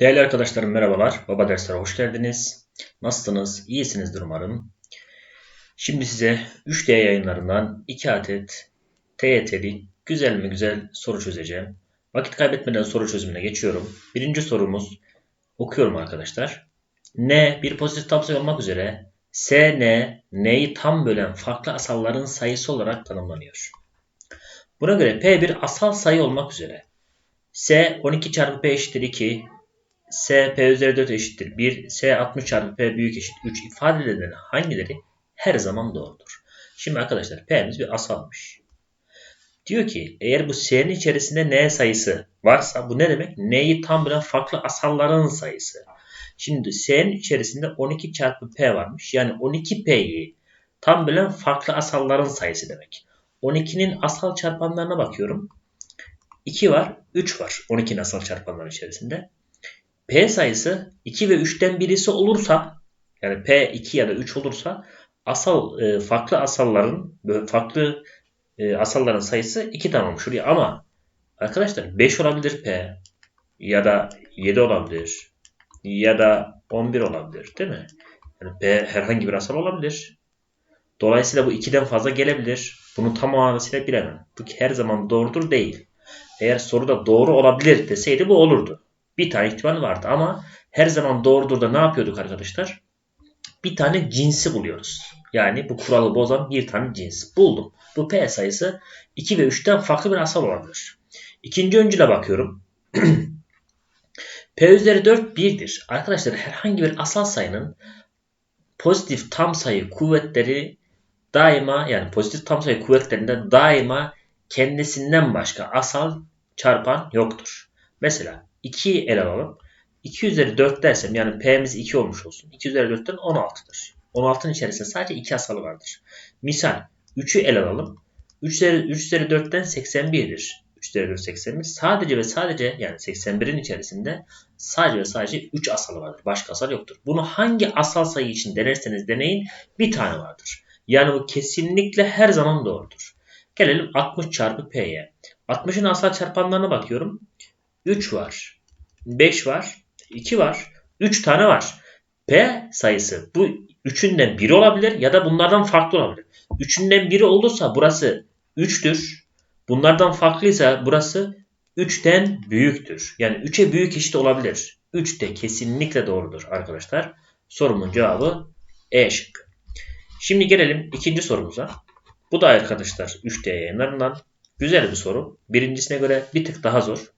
Değerli arkadaşlarım merhabalar. Baba derslere hoş geldiniz. Nasılsınız? İyisinizdir umarım. Şimdi size 3D yayınlarından 2 adet TYT'li güzel mi güzel soru çözeceğim. Vakit kaybetmeden soru çözümüne geçiyorum. Birinci sorumuz okuyorum arkadaşlar. N bir pozitif tam sayı olmak üzere S, N, N'yi tam bölen farklı asalların sayısı olarak tanımlanıyor. Buna göre P bir asal sayı olmak üzere S 12 çarpı P eşittir 2, S P üzeri 4 eşittir 1, S 60 çarpı P büyük eşit 3 ifadelerinin hangileri her zaman doğrudur? Şimdi arkadaşlar P'miz bir asalmış. Diyor ki eğer bu S'nin içerisinde N sayısı varsa bu ne demek? N'yi tam bilen farklı asalların sayısı. Şimdi S'nin içerisinde 12 çarpı P varmış. Yani 12P'yi tam bilen farklı asalların sayısı demek. 12'nin asal çarpanlarına bakıyorum. 2 var, 3 var 12'nin asal çarpanları içerisinde. P sayısı 2 ve 3'ten birisi olursa yani P 2 ya da 3 olursa asal e, farklı asalların farklı e, asalların sayısı 2 tane olmuş oluyor. Ama arkadaşlar 5 olabilir P ya da 7 olabilir ya da 11 olabilir değil mi? Yani P herhangi bir asal olabilir. Dolayısıyla bu 2'den fazla gelebilir. Bunu tam manasıyla bilemem. Bu her zaman doğrudur değil. Eğer soruda doğru olabilir deseydi bu olurdu. Bir tane ihtimal vardı ama her zaman doğrudur da ne yapıyorduk arkadaşlar? Bir tane cinsi buluyoruz. Yani bu kuralı bozan bir tane cins. Buldum. Bu P sayısı 2 ve 3'ten farklı bir asal olabilir. İkinci öncüle bakıyorum. P üzeri 4 1'dir. Arkadaşlar herhangi bir asal sayının pozitif tam sayı kuvvetleri daima yani pozitif tam sayı kuvvetlerinde daima kendisinden başka asal çarpan yoktur. Mesela 2'yi ele alalım. 2 üzeri 4 dersem yani P'miz 2 olmuş olsun. 2 üzeri 4'ten 16'dır. 16'nın içerisinde sadece 2 asalı vardır. Misal 3'ü ele alalım. 3 üzeri, 3 üzeri 4'ten 81'dir. 3 üzeri 4 81. Sadece ve sadece yani 81'in içerisinde sadece ve sadece 3 asalı vardır. Başka asal yoktur. Bunu hangi asal sayı için denerseniz deneyin bir tane vardır. Yani bu kesinlikle her zaman doğrudur. Gelelim 60 çarpı P'ye. 60'ın asal çarpanlarına bakıyorum. 3 var. 5 var. 2 var. 3 tane var. P sayısı bu üçünden biri olabilir ya da bunlardan farklı olabilir. Üçünden biri olursa burası 3'tür. Bunlardan farklıysa burası 3'ten büyüktür. Yani 3'e büyük eşit olabilir. 3 de kesinlikle doğrudur arkadaşlar. Sorumun cevabı E şıkkı. Şimdi gelelim ikinci sorumuza. Bu da arkadaşlar 3D yayınlarından güzel bir soru. Birincisine göre bir tık daha zor.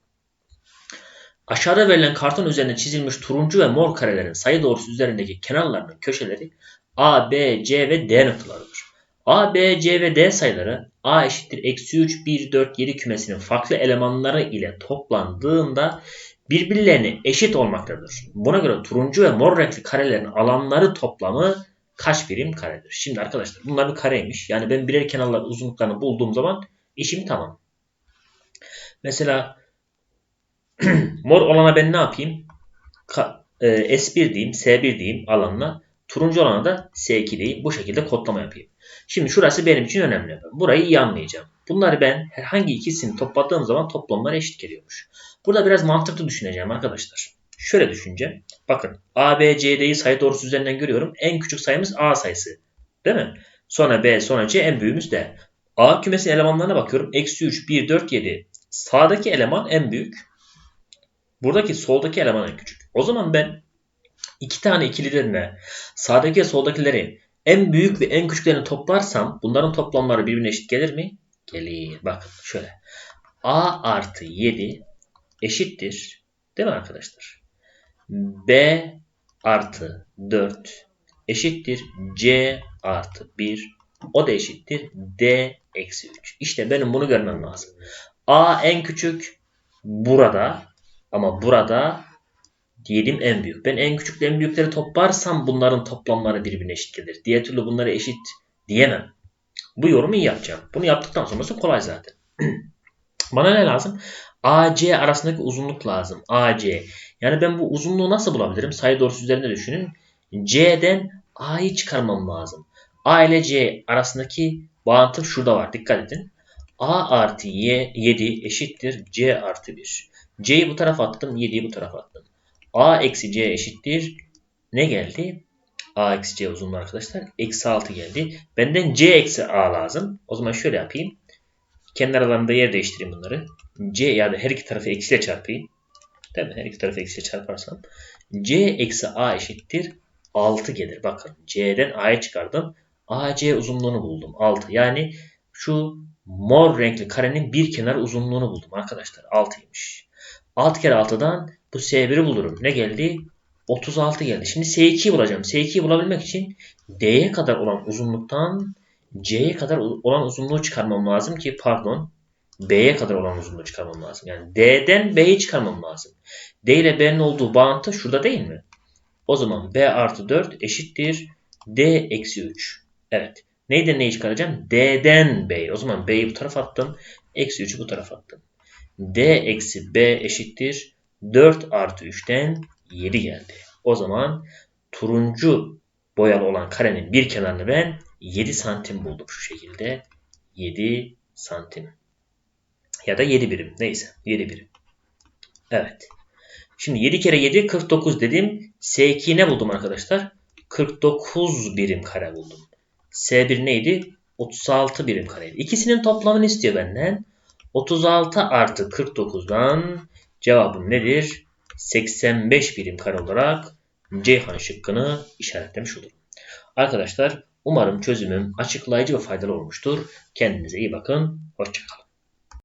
Aşağıda verilen karton üzerinde çizilmiş turuncu ve mor karelerin sayı doğrusu üzerindeki kenarlarının köşeleri A, B, C ve D noktalarıdır. A, B, C ve D sayıları A eşittir eksi 3, 1, 4, 7 kümesinin farklı elemanları ile toplandığında birbirlerine eşit olmaktadır. Buna göre turuncu ve mor renkli karelerin alanları toplamı kaç birim karedir? Şimdi arkadaşlar bunlar bir kareymiş. Yani ben birer kenarlar uzunluklarını bulduğum zaman işim tamam. Mesela mor olana ben ne yapayım? E, S1 diyeyim, S1 diyeyim alanına. Turuncu olana da S2 diyeyim. Bu şekilde kodlama yapayım. Şimdi şurası benim için önemli. Burayı iyi anlayacağım. Bunları ben herhangi ikisini topladığım zaman toplamları eşit geliyormuş. Burada biraz mantıklı düşüneceğim arkadaşlar. Şöyle düşüneceğim. Bakın A, B, C'yi sayı doğrusu üzerinden görüyorum. En küçük sayımız A sayısı. Değil mi? Sonra B, sonra C en büyüğümüz D. A kümesinin elemanlarına bakıyorum. Eksi 3, 1, 4, 7. Sağdaki eleman en büyük. Buradaki soldaki eleman en küçük. O zaman ben iki tane ikililerine sağdaki ve soldakileri en büyük ve en küçüklerini toplarsam bunların toplamları birbirine eşit gelir mi? Gelir. Bakın şöyle. A artı 7 eşittir. Değil mi arkadaşlar? B artı 4 eşittir. C artı 1 o da eşittir. D eksi 3. İşte benim bunu görmem lazım. A en küçük burada ama burada diyelim en büyük. Ben en küçükle en büyükleri toplarsam bunların toplamları birbirine eşit gelir. Diğer türlü bunları eşit diyemem. Bu yorumu iyi yapacağım. Bunu yaptıktan sonrası kolay zaten. Bana ne lazım? AC arasındaki uzunluk lazım. AC. Yani ben bu uzunluğu nasıl bulabilirim? Sayı doğrusu üzerinde düşünün. C'den A'yı çıkarmam lazım. A ile C arasındaki bağıntı şurada var. Dikkat edin. A artı Y 7 eşittir C artı 1. C'yi bu tarafa attım. 7'yi bu tarafa attım. A eksi C eşittir. Ne geldi? A eksi C uzunluğu arkadaşlar. Eksi 6 geldi. Benden C eksi A lazım. O zaman şöyle yapayım. Kendi aralarında yer değiştireyim bunları. C ya da her iki tarafı eksiyle çarpayım. Değil mi? Her iki tarafı eksiyle çarparsam. C eksi A eşittir. 6 gelir. Bakın C'den A'ya çıkardım. AC uzunluğunu buldum. 6. Yani şu mor renkli karenin bir kenar uzunluğunu buldum arkadaşlar. 6'ymış. 6 kere 6'dan bu S1'i bulurum. Ne geldi? 36 geldi. Şimdi S2'yi bulacağım. S2'yi bulabilmek için D'ye kadar olan uzunluktan C'ye kadar olan uzunluğu çıkarmam lazım ki pardon B'ye kadar olan uzunluğu çıkarmam lazım. Yani D'den B'yi çıkarmam lazım. D ile B'nin olduğu bağıntı şurada değil mi? O zaman B artı 4 eşittir D eksi 3. Evet. Neyden neyi çıkaracağım? D'den B'yi. O zaman B'yi bu tarafa attım. Eksi 3'ü bu tarafa attım. D eksi B eşittir. 4 artı 3'ten 7 geldi. O zaman turuncu boyalı olan karenin bir kenarını ben 7 santim buldum şu şekilde. 7 santim. Ya da 7 birim. Neyse 7 birim. Evet. Şimdi 7 kere 7 49 dedim. S2 ne buldum arkadaşlar? 49 birim kare buldum. S1 neydi? 36 birim kareydi. İkisinin toplamını istiyor benden. 36 artı 49'dan cevabım nedir? 85 birim kare olarak Ceyhan şıkkını işaretlemiş olurum. Arkadaşlar umarım çözümüm açıklayıcı ve faydalı olmuştur. Kendinize iyi bakın. Hoşçakalın.